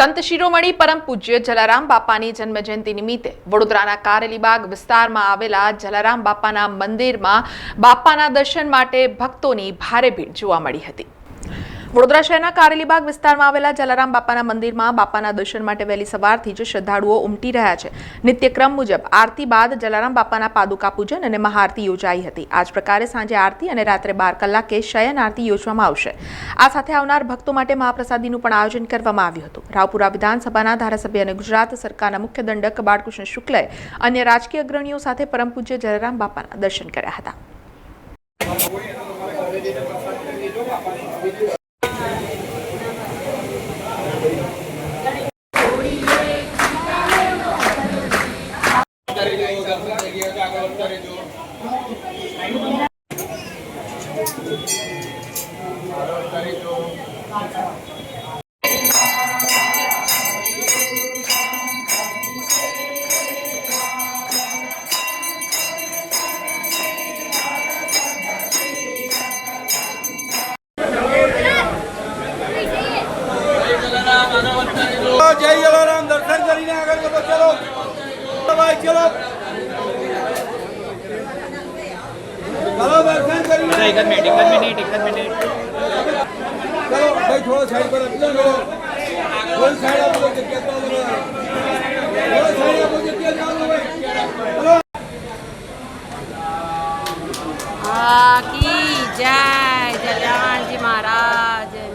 સંત શિરોમણી પરમ પૂજ્ય જલારામ બાપાની જન્મજયંતિ નિમિત્તે વડોદરાના કારેલીબાગ વિસ્તારમાં આવેલા જલારામ બાપાના મંદિરમાં બાપાના દર્શન માટે ભક્તોની ભારે ભીડ જોવા મળી હતી. વડોદરા શહેરના કારેલીબાગ વિસ્તારમાં આવેલા જલારામ બાપાના મંદિરમાં બાપાના દર્શન માટે વહેલી સવારથી જ શ્રદ્ધાળુઓ ઉમટી રહ્યા છે. નિત્યક્રમ મુજબ આરતી બાદ જલારામ બાપાના પાદુકા પૂજન અને મહાઆરતી યોજાઈ હતી. આ જ પ્રકારે સાંજે આરતી અને રાત્રે બાર કલાકે શયન આરતી યોજવામાં આવશે. આ સાથે આવનાર ભક્તો માટે મહાપ્રસાદીનું પણ આયોજન કરવામાં આવ્યું હતું. રાવપુરા વિધાનસભાના ધારાસભ્ય અને ગુજરાત સરકારના મુખ્ય દંડક બાળકૃષ્ણ શુક્લએ અન્ય રાજકીય અગ્રણીઓ સાથે પરમ પૂજ્ય જલારામ બાપાના દર્શન કર્યા હતા. જય જલારામ દર્શન કરીને આગળ વધો ચલો. ચલો ભાઈ ચલો. ચલો દર્શન કરીને એક જ મિનિટ એક જ મિનિટ એક જ મિનિટ ચલો ભાઈ થોડો સાઈડ પર આપજો ચલો. થોડી સાઈડ આપો જગ્યા તો થોડો સાઈડ આપો જગ્યા ચાલો. ચલો આકી જય જલારામજી મહારાજની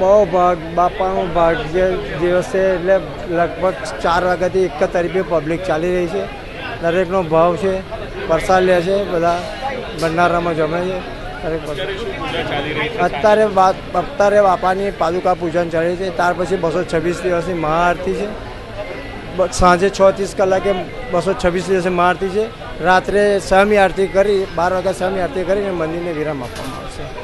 બહુ ભાગ, બાપાનો ભાગ જે દિવસ છે એટલે લગભગ ચાર વાગ્યાથી એક જ તરીકે પબ્લિક ચાલી રહી છે. દરેકનો ભાવ છે પ્રસાદ લે છે, બધા ભંડારામાં જમે છે, દરેક અત્યારે અત્યારે બાપાની પાદુકા પૂજન ચાલે છે, ત્યાર પછી બસો છવ્વીસ દિવસની મહાઆરતી છે. સાંજે છ ત્રીસ કલાકે બસો છવ્વીસ દિવસે મહાઆરતી છે. રાત્રે સહમી આરતી કરી, બાર વાગ્યા સહમી આરતી કરીને મંદિરને વિરામ આપવામાં આવશે.